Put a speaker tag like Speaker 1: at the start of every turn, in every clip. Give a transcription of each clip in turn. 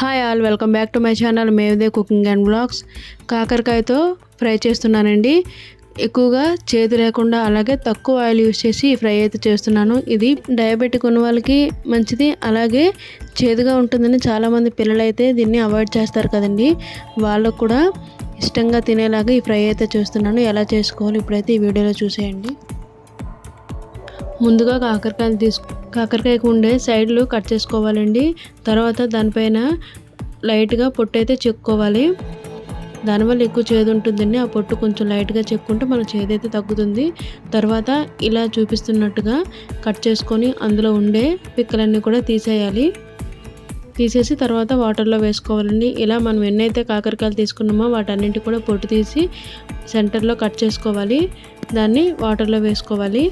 Speaker 1: Hi all welcome back to my channel మేవదే cooking and blogs కాకరకాయతో fry చేస్తున్నానండి. ఎక్కువగా చేదు లేకుండా అలాగే తక్కువ ఆయిల్ యూస్ చేసి ఈ ఫ్రై అయితే చేస్తున్నాను. ఇది డయాబెటిక్ ఉన్న వాళ్ళకి మంచిది. అలాగే చేదుగా ఉంటుందని చాలామంది పిల్లలైతే దీన్ని అవాయిడ్ చేస్తారు కదండి. వాళ్ళకు కూడా ఇష్టంగా తినేలాగా ఈ ఫ్రై అయితే చేస్తున్నాను. ఎలా చేసుకోవాలి ఇప్పుడైతే ఈ వీడియోలో చూసేయండి. ముందుగా కాకరకాయలు తీసుకు కాకరకాయకు ఉండే సైడ్లు కట్ చేసుకోవాలండి. తర్వాత దానిపైన లైట్గా పొట్టు అయితే చెక్కుకోవాలి దానివల్ల ఎక్కువ చేదు ఉంటుందండి. ఆ పొట్టు కొంచెం లైట్గా చెక్కుంటే మన చేదు అయితే తగ్గుతుంది. తర్వాత ఇలా చూపిస్తున్నట్టుగా కట్ చేసుకొని అందులో ఉండే పిక్కలన్నీ కూడా తీసేయాలి. తీసేసి తర్వాత వాటర్లో వేసుకోవాలండి. ఇలా మనం ఎన్నైతే కాకరకాయలు తీసుకున్నామో వాటన్నింటి కూడా పొట్టు తీసి సెంటర్లో కట్ చేసుకోవాలి. దాన్ని వాటర్లో వేసుకోవాలి.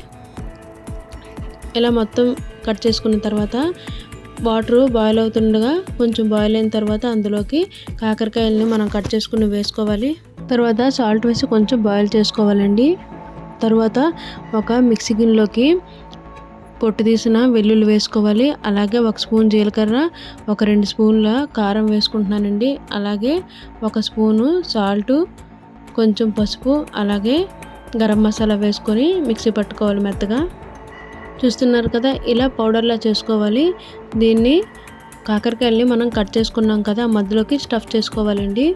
Speaker 1: ఇలా మొత్తం కట్ చేసుకున్న తర్వాత వాటర్ బాయిల్ అవుతుండగా కొంచెం బాయిల్ అయిన తర్వాత అందులోకి కాకరకాయలని మనం కట్ చేసుకుని వేసుకోవాలి. తర్వాత సాల్ట్ వేసి కొంచెం బాయిల్ చేసుకోవాలండి. తర్వాత ఒక మిక్సీ గిన్నెలోకి పొట్టు తీసిన వెల్లుల్లి వేసుకోవాలి. అలాగే ఒక స్పూన్ జీలకర్ర ఒక రెండు స్పూన్ల కారం వేసుకుంటున్నానండి. అలాగే ఒక స్పూను సాల్టు కొంచెం పసుపు అలాగే గరం మసాలా వేసుకొని మిక్సీ పట్టుకోవాలి మెత్తగా. చూస్తున్నారు కదా ఇలా పౌడర్లా చేసుకోవాలి. దీన్ని కాకరకాయల్ని మనం కట్ చేసుకున్నాం కదా మధ్యలోకి స్టఫ్ చేసుకోవాలండి.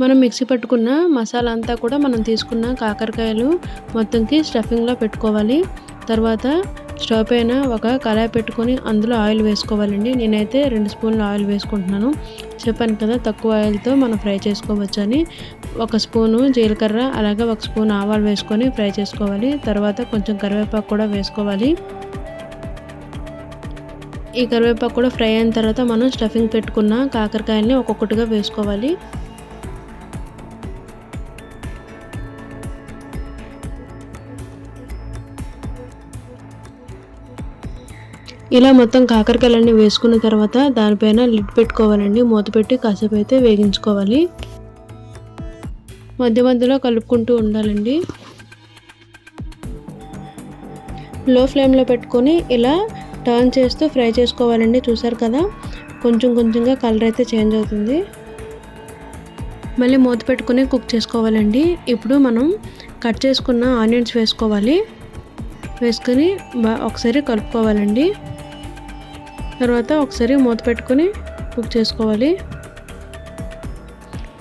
Speaker 1: మనం మిక్సీ పట్టుకున్న మసాలా అంతా కూడా మనం తీసుకున్న కాకరకాయలు మొత్తంకి స్టఫింగ్లో పెట్టుకోవాలి. తర్వాత స్టవ్ పైన ఒక కళాయి పెట్టుకొని అందులో ఆయిల్ వేసుకోవాలండి. నేనైతే రెండు స్పూన్లు ఆయిల్ వేసుకుంటున్నాను. చెప్పాను కదా తక్కువ ఆయిల్తో మనం ఫ్రై చేసుకోవచ్చని. ఒక స్పూను జీలకర్ర అలాగే ఒక స్పూన్ ఆవాలు వేసుకొని ఫ్రై చేసుకోవాలి. తర్వాత కొంచెం కరివేపాకు కూడా వేసుకోవాలి. ఈ కరివేపాకు కూడా ఫ్రై అయిన తర్వాత మనం స్టఫింగ్ పెట్టుకున్న కాకరకాయల్ని ఒక్కొక్కటిగా వేసుకోవాలి. ఇలా మొత్తం కాకరకాయలన్నీ వేసుకున్న తర్వాత దానిపైన లిడ్ పెట్టుకోవాలండి. మూత పెట్టి కాసేపు అయితే వేగించుకోవాలి. మధ్య మధ్యలో కలుపుకుంటూ ఉండాలండి. లో ఫ్లేమ్లో పెట్టుకొని ఇలా టర్న్ చేస్తూ ఫ్రై చేసుకోవాలండి. చూసారు కదా? కొంచెం కొంచెంగా కలర్ అయితే చేంజ్ అవుతుంది. మళ్ళీ మూత పెట్టుకుని కుక్ చేసుకోవాలండి. ఇప్పుడు మనం కట్ చేసుకున్న ఆనియన్స్ వేసుకోవాలి. వేసుకొని ఒకసారి కలుపుకోవాలండి. తర్వాత ఒకసారి మూత పెట్టుకొని కుక్ చేసుకోవాలి.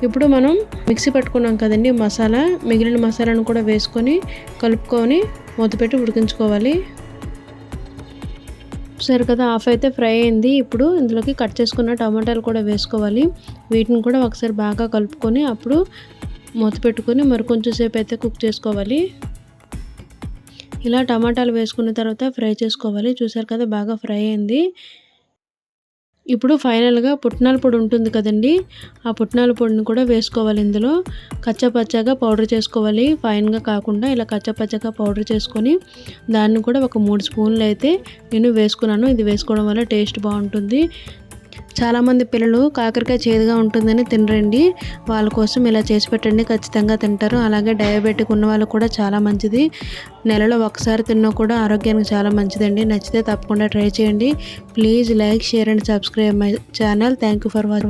Speaker 1: ఇప్పుడు మనం మిక్సీ పట్టుకున్నాం కదండి మసాలా మిగిలిన మసాలాను కూడా వేసుకొని కలుపుకొని మూత పెట్టి ఉడికించుకోవాలి. సరే కదా ఆఫ్ అయితే ఫ్రై అయింది. ఇప్పుడు ఇందులోకి కట్ చేసుకున్న టమాటాలు కూడా వేసుకోవాలి. వీటిని కూడా ఒకసారి బాగా కలుపుకొని అప్పుడు మూత పెట్టుకొని మరి కొంచెం సేపు అయితే కుక్ చేసుకోవాలి. ఇలా టమాటాలు వేసుకున్న తర్వాత ఫ్రై చేసుకోవాలి. చూసారు కదా బాగా ఫ్రై అయింది. ఇప్పుడు ఫైనల్గా పుట్నాల పొడి ఉంటుంది కదండి. ఆ పుట్నాల పొడిని కూడా వేసుకోవాలి ఇందులో. కచ్చపచ్చగా పౌడర్ చేసుకోవాలి. ఫైన్గా కాకుండా ఇలా కచ్చపచ్చగా పౌడర్ చేసుకొని దాన్ని కూడా ఒక మూడు స్పూన్లు అయితే నేను వేసుకున్నాను. ఇది వేసుకోవడం వల్ల టేస్ట్ బాగుంటుంది. చాలామంది పిల్లలు కాకరకాయ చేదుగా ఉంటుందని తినరండి. వాళ్ళ కోసం ఇలా చేసి పెట్టండి ఖచ్చితంగా తింటారు. అలాగే డయాబెటిక్ ఉన్న వాళ్ళు కూడా చాలా మంచిది. నెలలో ఒకసారి తిన్నా కూడా ఆరోగ్యానికి చాలా మంచిదండి. నచ్చితే తప్పకుండా ట్రై చేయండి. Please like share and subscribe my channel. Thank you for watching